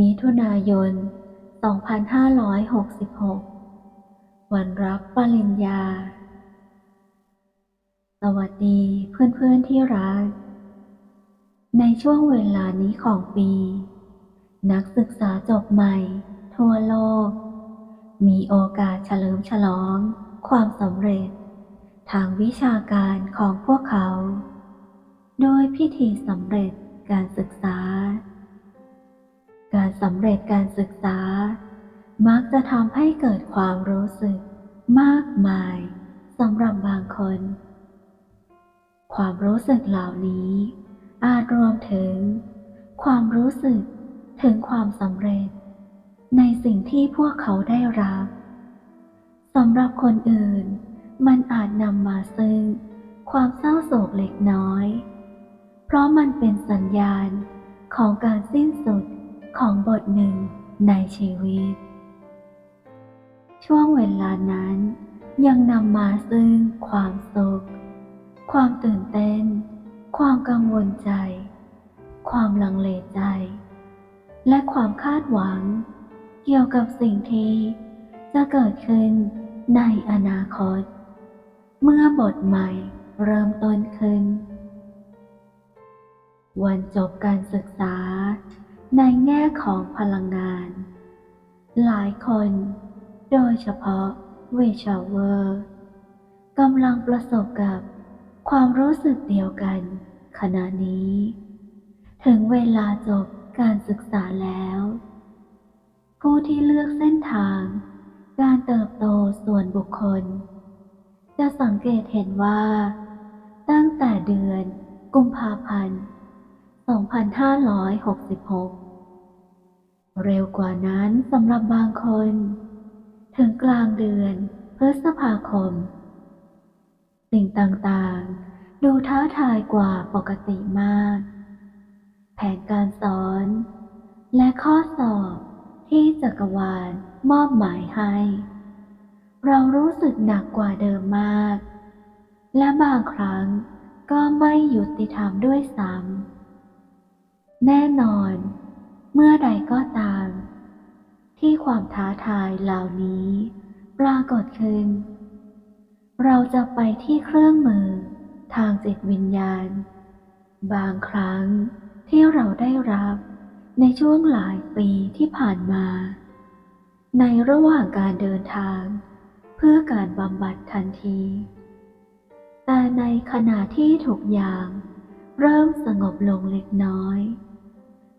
มิถุนายน 2566 วันรับปริญญา สวัสดีเพื่อนๆที่รัก ในช่วงเวลานี้ของปี นักศึกษาจบใหม่ ทั่วโลก มีโอกาสเฉลิมฉลองความสำเร็จ ทางวิชาการของพวกเขา โดยพิธีสำเร็จการศึกษา การสำเร็จการศึกษา มักจะทำให้เกิดความรู้สึกมากมายสำหรับบางคน ความรู้สึกเหล่านี้ อาจรวมถึง ความรู้สึกถึงความสำเร็จ ในสิ่งที่พวกเขาได้รับสำหรับคนอื่น มันอาจนำมาซึ่ง ความเศร้าโศกเล็กน้อย เพราะมันเป็นสัญญาณของการสิ้นสุด ของบทหนึ่งในชีวิต ช่วงเวลานั้นยังนำมาซึ่งความสุข ความตื่นเต้น ความกังวลใจ ความลังเลใจ และความคาดหวัง เกี่ยวกับสิ่งที่จะเกิดขึ้นในอนาคต เมื่อบทใหม่เริ่มต้นขึ้น วันจบการศึกษา ในแง่ของพลังงาน หลายคน โดยเฉพาะเวชาเวอร์กำลังประสบกับความรู้สึกเดียวกัน ขณะนี้ ถึงเวลาจบการศึกษาแล้ว ผู้ที่เลือกเส้นทาง การเติบโตส่วนบุคคล จะสังเกตเห็นว่า ตั้งแต่เดือนกุมภาพันธ์ 2566 เร็วกว่านั้นสำหรับบางคน ถึงกลางเดือนพฤษภาคม สิ่งต่างๆ ดูท้าทายกว่าปกติมาก แผนการสอน และข้อสอบที่จักรวาลมอบหมายให้ เรารู้สึกหนักกว่าเดิมมาก และบางครั้งก็ไม่ยุติธรรมด้วยซ้ำ แน่นอน เมื่อใดก็ตาม ที่ความท้าทายเหล่านี้ ปรากฏขึ้น เราจะไปที่เครื่องมือทางจิตวิญญาณ บางครั้งที่เราได้รับในช่วงหลายปีที่ผ่านมา ในระหว่างการเดินทาง เพื่อการบำบัดทันที แต่ในขณะที่ทุกอย่างเริ่มสงบลงเล็กน้อย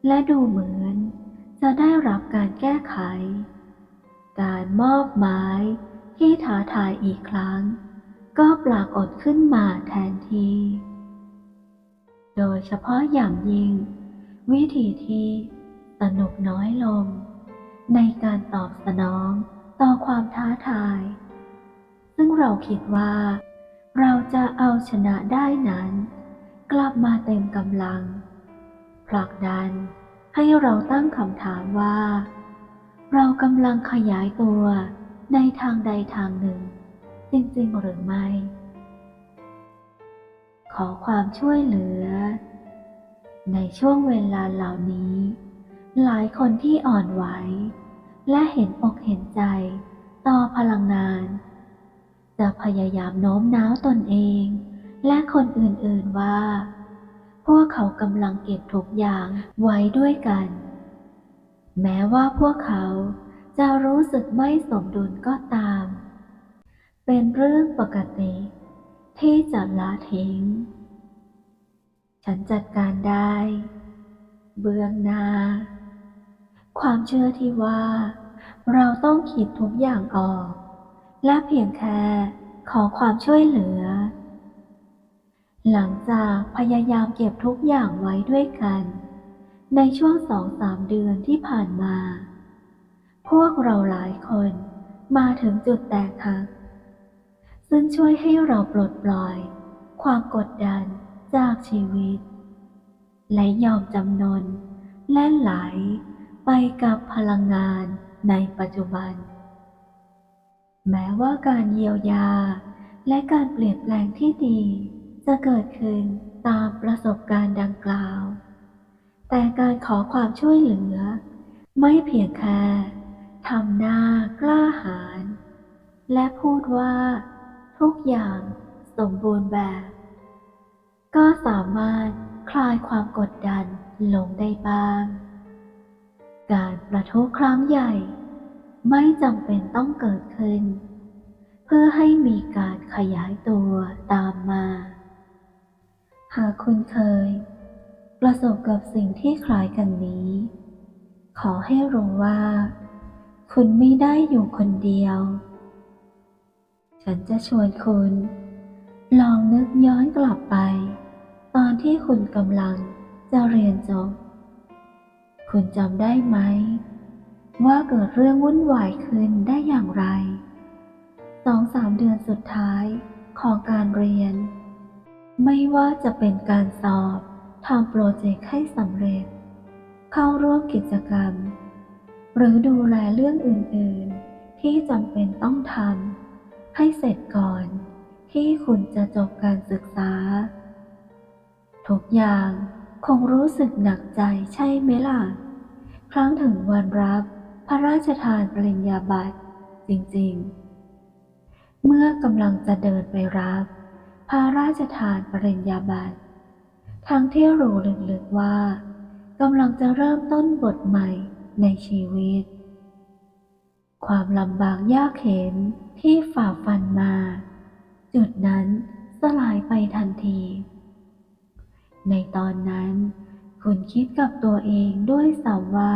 และดูเหมือนจะได้รับการแก้ไข การมอบหมายที่ท้าทายอีกครั้ง ก็ปรากฏขึ้นมาแทนที โดยเฉพาะอย่างยิ่ง วิธีที่สนุกน้อยลง ในการตอบสนองต่อความท้าทาย ซึ่งเราคิดว่า เราจะเอาชนะได้นั้น กลับมาเต็มกำลัง ผลักดันให้เราตั้งคำถามว่า เรากำลังขยายตัวในทางใดทางหนึ่ง จริงๆหรือไม่ ขอความช่วยเหลือ ในช่วงเวลาเหล่านี้ หลายคนที่อ่อนไหว และเห็นอกเห็นใจ ต่อพลังงาน จะพยายามโน้มน้าวตนเอง และคนอื่นๆว่า พวกเขากำลังเก็บทุกอย่างไว้ด้วยกัน แม้ว่าพวกเขาจะรู้สึกไม่สมดุลก็ตาม เป็นเรื่องปกติ ที่จะละทิ้ง ฉันจัดการได้ เบื้องหน้า ความเชื่อที่ว่า เราต้องคิดทุกอย่างออก และเพียงแค่ขอความช่วยเหลือ หลังจากพยายามเก็บทุกอย่างไว้ด้วยกัน ในช่วงสองสามเดือนที่ผ่านมา พวกเราหลายคนมาถึงจุดแตกหัก ซึ่งช่วยให้เราปลดปล่อย ความกดดันจากชีวิต และยอมจำนนและไหลไปกับพลังงานในปัจจุบัน แม้ว่าการเยียวยาและการเปลี่ยนแปลงที่ดี จะเกิดขึ้นตามประสบการณ์ดังกล่าว แต่การขอความช่วยเหลือ ไม่เพียงแค่ทำหน้ากล้าหาญและพูดว่า ทุกอย่างสมบูรณ์แบบ ก็สามารถคลายความกดดันลงได้บ้าง การประทุครั้งใหญ่ ไม่จำเป็นต้องเกิดขึ้น เพื่อให้มีการขยายตัวตามมา หากคุณเคย ประสบกับสิ่งที่คล้ายกันนี้ ขอให้รู้ว่า คุณไม่ได้อยู่คนเดียว ฉันจะชวนคุณ ลองนึกย้อนกลับไป ตอนที่คุณกำลังจะเรียนจบ คุณจำได้ไหม ว่าเกิดเรื่องวุ่นวายขึ้นได้อย่างไรสองสามเดือนสุดท้ายของการเรียน ไม่ว่าจะเป็นการสอบทำโปรเจกต์ให้สำเร็จ เข้าร่วมกิจกรรม หรือดูแลเรื่องอื่น ๆ ที่จำเป็นต้องทำให้เสร็จก่อน ที่คุณจะจบการศึกษา ทุกอย่างคงรู้สึกหนักใจใช่ไหมล่ะ ครั้งถึงวันรับพระราชทานปริญญาบัตรจริง ๆ เมื่อกำลังจะเดินไปรับ พระราชทานปริญญาบัตรทั้งที่รู้ลึกๆว่ากำลังจะเริ่มต้นบทใหม่ในชีวิต ความลำบากยากเข็นที่ฝ่าฟันมา จุดนั้นสลายไปทันที ในตอนนั้น คุณคิดกับตัวเองด้วยสาว่า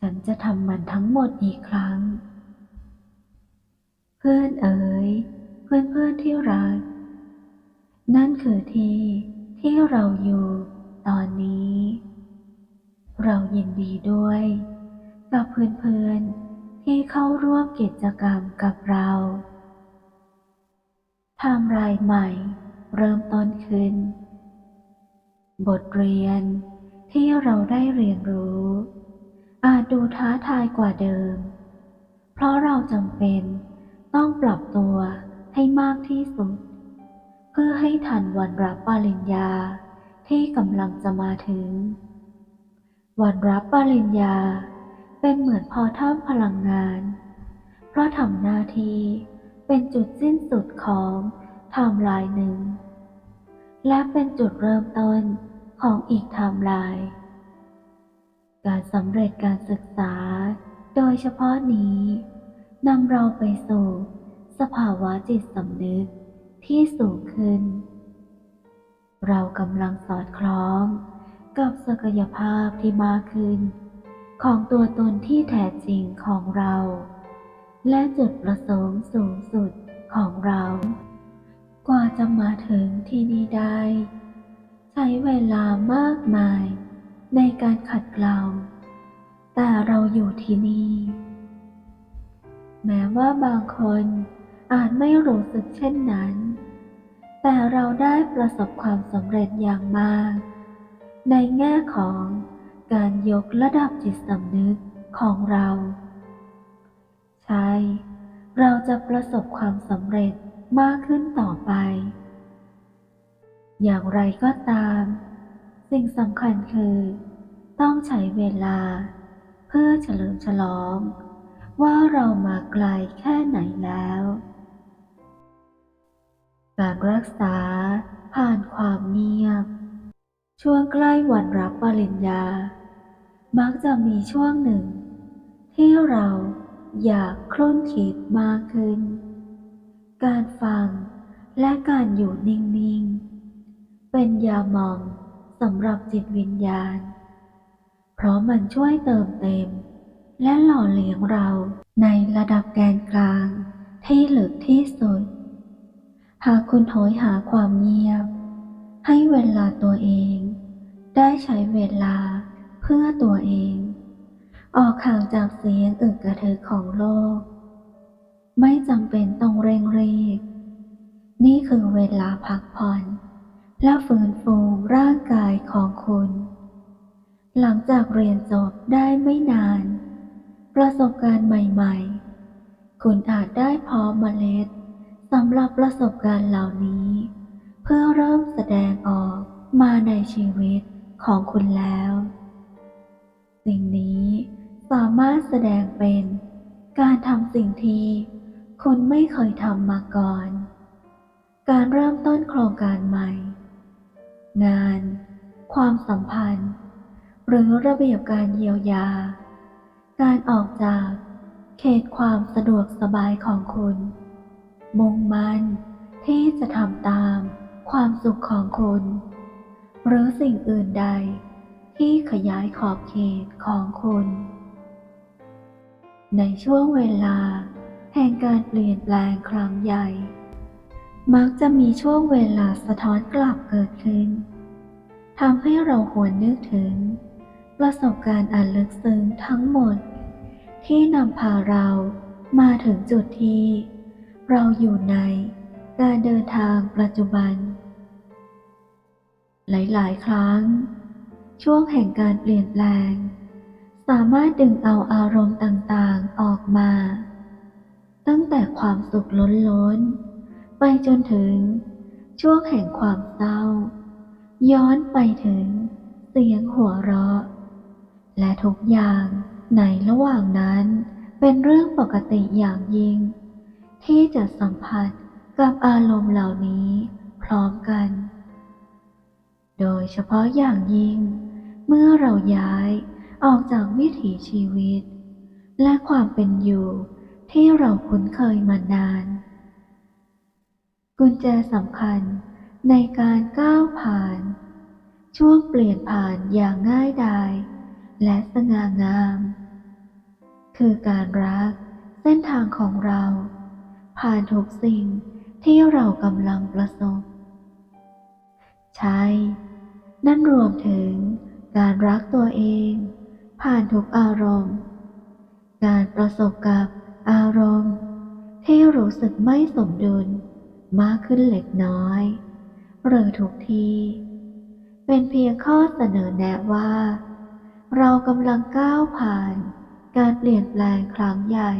ฉันจะทำมันทั้งหมดอีกครั้ง เพื่อนเอ๋ย เพื่อนเพื่อนๆที่รัก นั่นคือที่ที่เราอยู่ตอนนี้ เรายินดีด้วย กับเพื่อนๆที่เข้าร่วมกิจกรรมกับเราไทำรายใหม่เริ่มต้นขึ้น บทเรียนที่เราได้เรียนรู้ อาจดูท้าทายกว่าเดิม เพราะเราจำเป็นต้องปรับตัว ให้มากที่สุด เพื่อให้ทันวันรับปริญญาที่กำลังจะมาถึง วันรับปริญญาเป็นเหมือนพอท่ามพลังงาน เพราะทำหน้าที่เป็นจุดสิ้นสุดของไทม์ไลน์หนึ่ง และเป็นจุดเริ่มต้นของอีกไทม์ไลน์การสำเร็จการศึกษา โดยเฉพาะนี้นำเราไปสู่ สภาวะจิตสำนึกที่สูงขึ้น เรากำลังสอดคล้องกับศักยภาพที่มากขึ้น ของตัวตนที่แท้จริงของเรา และจุดประสงค์สูงสุดของเรา กว่าจะมาถึงที่นี่ได้ ใช้เวลามากมายในการขัดเกลาแต่เราอยู่ที่นี่ แม้ว่าบางคน อาจไม่รู้สึกเช่นนั้น แต่เราได้ประสบความสำเร็จอย่างมาก ในแง่ของการยกระดับจิตสำนึกของเรา ใช่ เราจะประสบความสำเร็จมากขึ้นต่อไป อย่างไรก็ตาม สิ่งสำคัญคือ ต้องใช้เวลา เพื่อเฉลิมฉลอง ว่าเรามาไกลแค่ไหนแล้ว การรักษาผ่านความเงียบ ช่วงใกล้วันรับปริญญา มักจะมีช่วงหนึ่ง ที่เราอยากครุ่นคิดมากขึ้น การฟังและการอยู่นิ่ง ๆ เป็นยาหมองสำหรับจิตวิญญาณ เพราะมันช่วยเติมเต็ม และหล่อเลี้ยงเราในระดับแกนกลางที่ลึกที่สุด หากคุณโหยหาความเงียบ ให้เวลาตัวเอง ได้ใช้เวลาเพื่อตัวเอง ออกห่างจากเสียงอึกกระทึกของโลก ไม่จำเป็นต้องเร่งรีบ นี่คือเวลาพักผ่อน และฟื้นฟูร่างกายของคุณ หลังจากเรียนจบได้ไม่นาน ประสบการณ์ใหม่ ๆ คุณอาจได้พาะเมล็ด สำหรับประสบการณ์เหล่านี้ เพื่อเริ่มแสดงออกมาในชีวิตของคุณแล้ว สิ่งนี้สามารถแสดงเป็นการทำสิ่งที่คุณไม่เคยทำมาก่อน การเริ่มต้นโครงการใหม่ งาน ความสัมพันธ์ หรือระเบียบการเยียวยา การออกจากเขตความสะดวกสบายของคุณ มุ่งมั่นที่จะทำตามความสุขของคุณ หรือสิ่งอื่นใดที่ขยายขอบเขตของคุณ ในช่วงเวลาแห่งการเปลี่ยนแปลงครั้งใหญ่ มักจะมีช่วงเวลาสะท้อนกลับเกิดขึ้นทำให้เราหวนนึกถึง ประสบการณ์อันลึกซึ้งทั้งหมด ที่นำพาเรามาถึงจุดที่ เราอยู่ในการเดินทางปัจจุบัน หลาย ๆ ครั้ง ช่วงแห่งการเปลี่ยนแปลง สามารถดึงเอาอารมณ์ต่าง ๆ ออกมา ตั้งแต่ความสุขล้น ๆ ไปจนถึงช่วงแห่งความเศร้า ย้อนไปถึงเสียงหัวเราะ และทุกอย่างในระหว่างนั้นเป็นเรื่องปกติอย่างยิ่ง ที่จะสัมผัสกับอารมณ์เหล่านี้พร้อมกัน โดยเฉพาะอย่างยิ่ง เมื่อเราย้ายออกจากวิถีชีวิต และความเป็นอยู่ที่เราคุ้นเคยมานาน กุญแจสำคัญในการก้าวผ่าน ช่วงเปลี่ยนผ่านอย่างง่ายดายและสง่างาม คือการรักเส้นทางของเรา ผ่านทุกสิ่งที่เรากำลังประสบ ใช่ นั่นรวมถึงการรักตัวเอง ผ่านทุกอารมณ์ การประสบกับอารมณ์ ที่รู้สึกไม่สมดุลมากขึ้นเล็กน้อย หรือทุกทีเป็นเพียงข้อเสนอแนะว่า เรากำลังก้าวผ่าน การเปลี่ยนแปลงครั้งใหญ่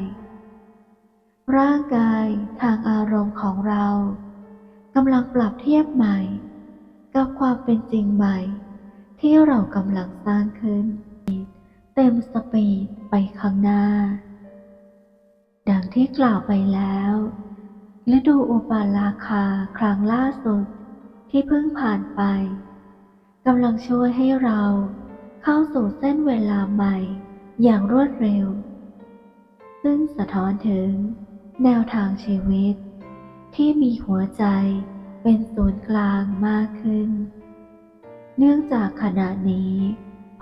ร่างกายทางอารมณ์ของเรากำลังปรับเทียบใหม่ กับความเป็นจริงใหม่ ที่เรากำลังสร้างขึ้น เต็มสปีดไปข้างหน้า ดังที่กล่าวไปแล้วฤดูอุปาลาคาครั้งล่าสุดที่เพิ่งผ่านไปกำลังช่วยให้เราเข้าสู่เส้นเวลาใหม่อย่างรวดเร็ว ซึ่งสะท้อนถึง แนวทางชีวิต ที่มีหัวใจเป็นศูนย์กลางมากขึ้น เนื่องจากขณะนี้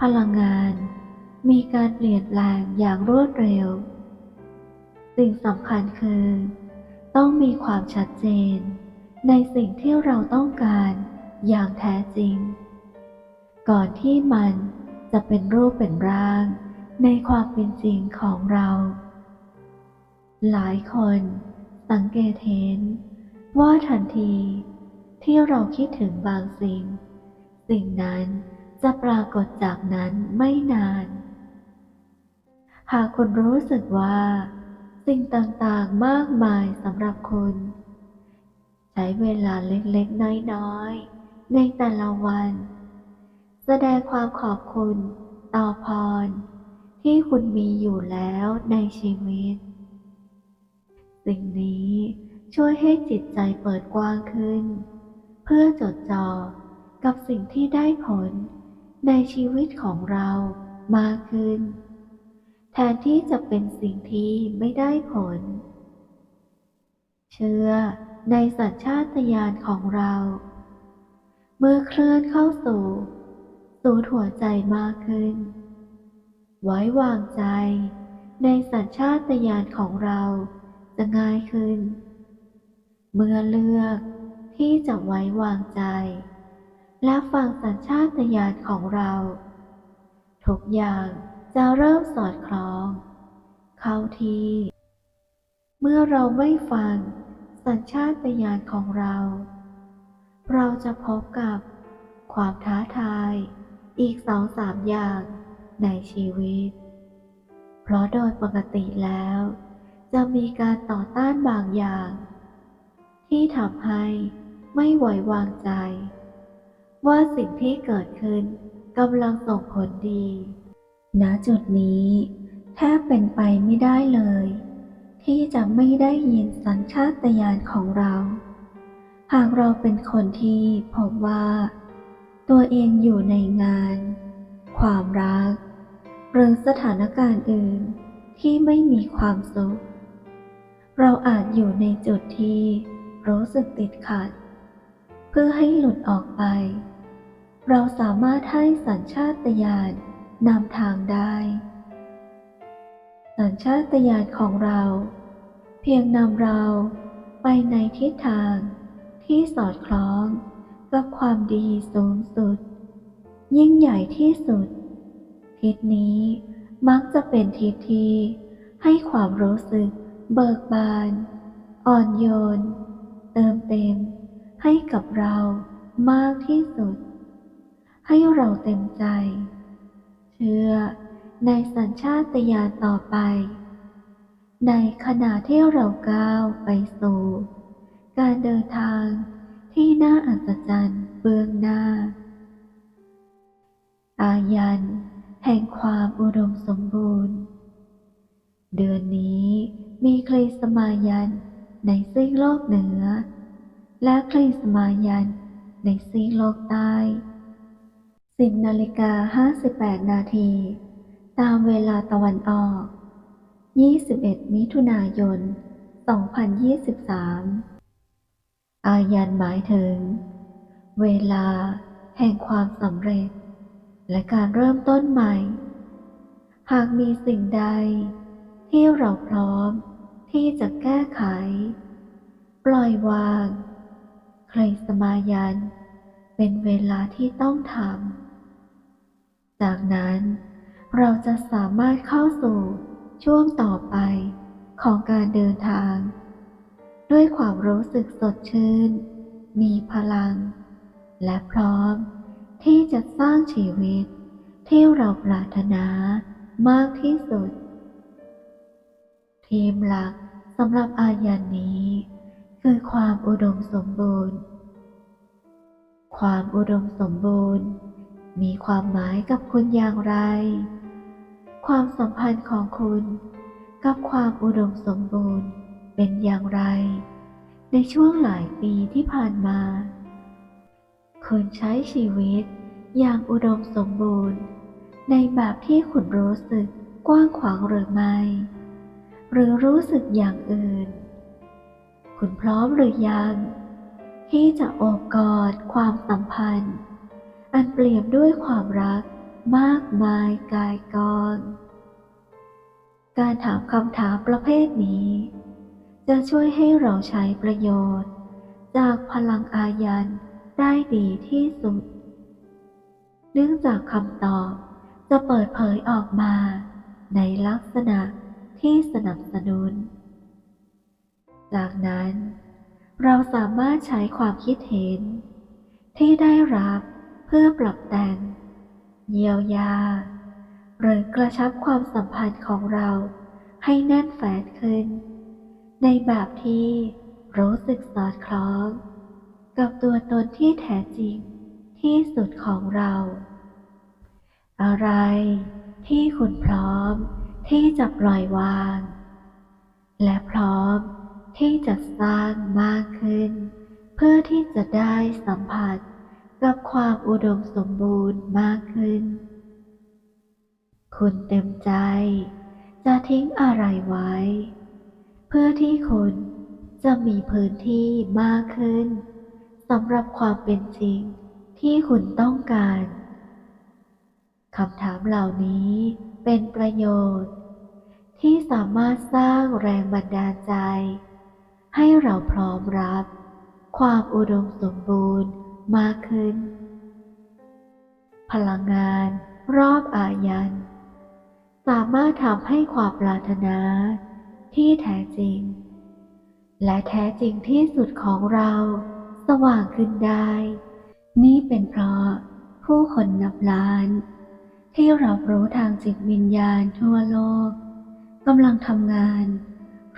พลังงานมีการเปลี่ยนแปลงอย่างรวดเร็ว สิ่งสำคัญคือ ต้องมีความชัดเจน ในสิ่งที่เราต้องการอย่างแท้จริง ก่อนที่มันจะเป็นรูปเป็นร่างในความเป็นจริงของเรา หลายคนสังเกตเห็น ว่าทันทีที่เราคิดถึงบางสิ่ง สิ่งนั้นจะปรากฏจากนั้นไม่นาน หากคุณรู้สึกว่า สิ่งต่างๆมากมายสำหรับคุณ ใช้เวลาเล็กๆ น้อยๆ ในแต่ละวัน แสดงความขอบคุณต่อพรที่คุณมีอยู่แล้วในชีวิต สิ่งนี้ช่วยให้จิตใจเปิดกว้างขึ้น เพื่อจดจ่อกับสิ่งที่ได้ผลในชีวิตของเรามากขึ้น แทนที่จะเป็นสิ่งที่ไม่ได้ผล เชื่อในสัญชาตญาณของเรา เมื่อเคลื่อนเข้าสู่ศูนย์หัวใจมากขึ้น ไว้วางใจในสัญชาตญาณของเรา จะง่ายขึ้น เมื่อเลือกที่จะไว้วางใจ และฟังสัญชาตญาณของเรา ทุกอย่างจะเริ่มสอดคล้อง เข้าที่ เมื่อเราไม่ฟังสัญชาตญาณของเรา เราจะพบกับความท้าทายอีกสองสามอย่างในชีวิต เพราะโดยปกติแล้ว จะมีการต่อต้านบางอย่าง ที่ทำให้ไม่ไหววางใจ ว่าสิ่งที่เกิดขึ้นกำลังส่งผลดี ณ จุดนี้แทบเป็นไปไม่ได้เลย ที่จะไม่ได้ยินสัญชาตญาณของเรา หากเราเป็นคนที่พบว่า ตัวเองอยู่ในงาน ความรัก หรือสถานการณ์อื่นที่ไม่มีความสุข เราอาจอยู่ในจุดที่รู้สึกติดขัด เพื่อให้หลุดออกไป เราสามารถให้สัญชาตญาณนำทางได้ สัญชาตญาณของเรา เพียงนำเราไปในทิศทางที่สอดคล้องกับความดีสูงสุด ยิ่งใหญ่ที่สุด ทิศนี้มักจะเป็นทิศที่ให้ความรู้สึก เบิกบาน อ่อนโยน เติมเต็ม ให้กับเรามากที่สุด ให้เราเต็มใจ เชื่อในสัญชาตญาณต่อไป ในขณะที่เราก้าวไปสู่ การเดินทางที่น่าอัศจรรย์เบื้องหน้า อายันแห่งความอุดมสมบูรณ์ เดือนนี้มีคลีสมายันในซีกโลกเหนือ และคลีสมายันในซีกโลกใต้10นาฬิกา58นาที ตามเวลาตะวันออก 21 มิถุนายน 2023 อายันหมายถึง เวลาแห่งความสำเร็จ และการเริ่มต้นใหม่ หากมีสิ่งใด ที่เราพร้อมที่จะแก้ไข ปล่อยวาง ใครสมายัน เป็นเวลาที่ต้องทำ จากนั้นเราจะสามารถเข้าสู่ช่วงต่อไปของการเดินทาง ด้วยความรู้สึกสดชื่น มีพลัง และพร้อมที่จะสร้างชีวิตที่เราปรารถนามากที่สุด ทีมหลักสำหรับอายันนี้ คือความอุดมสมบูรณ์ ความอุดมสมบูรณ์ มีความหมายกับคุณอย่างไร ความสัมพันธ์ของคุณกับความอุดมสมบูรณ์เป็นอย่างไร ในช่วงหลายปีที่ผ่านมา คุณใช้ชีวิตอย่างอุดมสมบูรณ์ ในแบบที่คุณรู้สึกกว้างขวางหรือไม่ หรือรู้สึกอย่างอื่น คุณพร้อมหรือยัง ที่จะโอบกอดความสัมพันธ์ อันเปลี่ยนด้วยความรักมากมายกายกอง การถามคำถามประเภทนี้ จะช่วยให้เราใช้ประโยชน์ จากพลังอายันได้ดีที่สุด เนื่องจากคำตอบจะเปิดเผยออกมาในลักษณะ ที่สนับสนุน จากนั้น เราสามารถใช้ความคิดเห็น ที่ได้รับเพื่อปรับแต่ง เยียวยา หรือกระชับความสัมพันธ์ของเราให้แน่นแฟนขึ้น ในแบบที่รู้สึกสอดคล้อง กับตัวตนที่แท้จริงที่สุดของเรา อะไรที่คุณพร้อม ที่จะปล่อยวาง และพร้อมที่จะสร้างมากขึ้น เพื่อที่จะได้สัมผัสกับความอุดมสมบูรณ์มากขึ้น คุณเต็มใจ จะทิ้งอะไรไว้ เพื่อที่คุณจะมีพื้นที่มากขึ้นสำหรับความเป็นจริงที่คุณต้องการ คำถามเหล่านี้ เป็นประโยชน์ ที่สามารถสร้างแรงบันดาลใจ ให้เราพร้อมรับ ความอุดมสมบูรณ์มากขึ้น พลังงานรอบอายัน สามารถทำให้ความปรารถนาที่แท้จริง และแท้จริงที่สุดของเราสว่างขึ้นได้ นี่เป็นเพราะผู้คนนับล้าน ที่รับรู้ทางจิตวิญญาณทั่วโลกกำลังทำงาน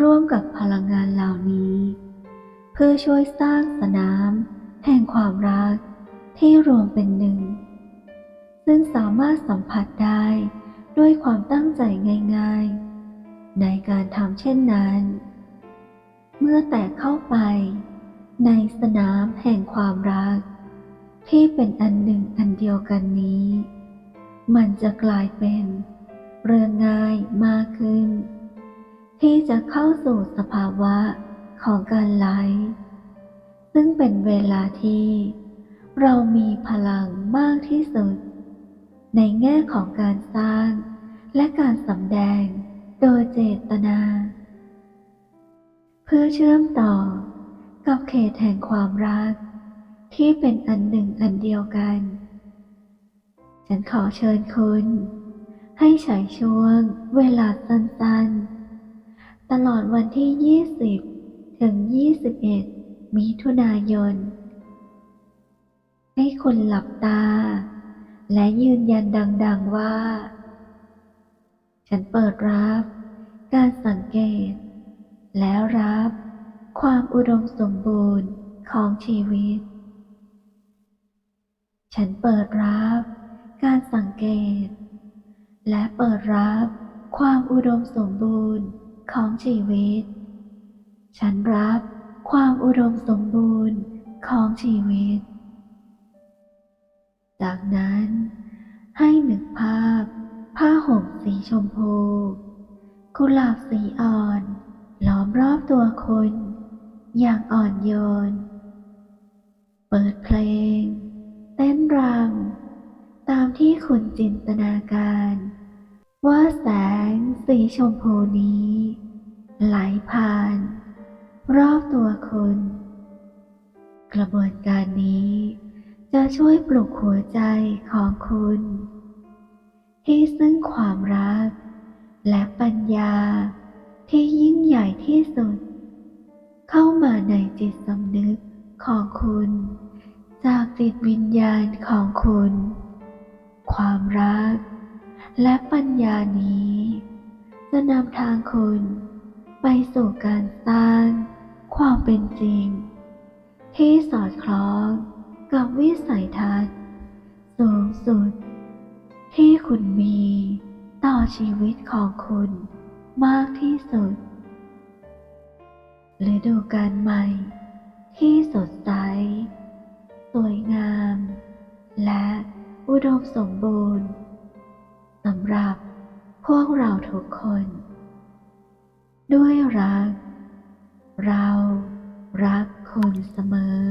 ร่วมกับพลังงานเหล่านี้ เพื่อช่วยสร้างสนาม แห่งความรักที่รวมเป็นหนึ่ง ซึ่งสามารถสัมผัสได้ด้วยความตั้งใจง่ายๆ ในการทำเช่นนั้น เมื่อแตกเข้าไป ในสนามแห่งความรัก ที่เป็นอันหนึ่งอันเดียวกันนี้ มันจะกลายเป็นเรื่องง่ายมากขึ้น ที่จะเข้าสู่สภาวะของการไลฟ์ซึ่งเป็นเวลาที่ เรามีพลังมากที่สุด ในแง่ของการสร้างและการสำแดงโดยเจตนา เพื่อเชื่อมต่อกับเขตแห่งความรัก ที่เป็นอันหนึ่งอันเดียวกัน ฉันขอเชิญคุณ ให้ใช้ช่วงเวลาสั้นๆ ตลอดวันที่ 20 ถึง 21 มิถุนายน ให้คุณหลับตา และยืนยันดังๆว่า ฉันเปิดรับการสังเกต แล้วรับความอุดมสมบูรณ์ของชีวิต ฉันเปิดรับ การสังเกต และเปิดรับความอุดมสมบูรณ์ของชีวิต ฉันรับความอุดมสมบูรณ์ของชีวิต จากนั้น ให้หนึกภาพ ผ้าห่มสีชมพู กุหลาบสีอ่อนล้อมรอบตัวคุณอย่างอ่อนโยน เปิดเพลง เต้นรำ ตามที่คุณจินตนาการ ว่าแสงสีชมพูนี้ ไหลผ่าน รอบตัวคุณ กระบวนการนี้ จะช่วยปลุกหัวใจของคุณ ที่ซึ่งความรัก และปัญญาที่ยิ่งใหญ่ที่สุด เข้ามาในจิตสำนึกของคุณ จากจิตวิญญาณของคุณ ความรัก และปัญญานี้ จะนำทางคุณไปสู่การสร้าง ความเป็นจริง ที่สอดคล้องกับวิสัยทัศน์ สูงสุด ที่คุณมีต่อชีวิตของคุณมากที่สุดฤดูกาลใหม่ ที่สดใส สวยงาม และ อุดมสมบูรณ์สำหรับพวกเราทุกคน ด้วยรัก เรารักคุณเสมอ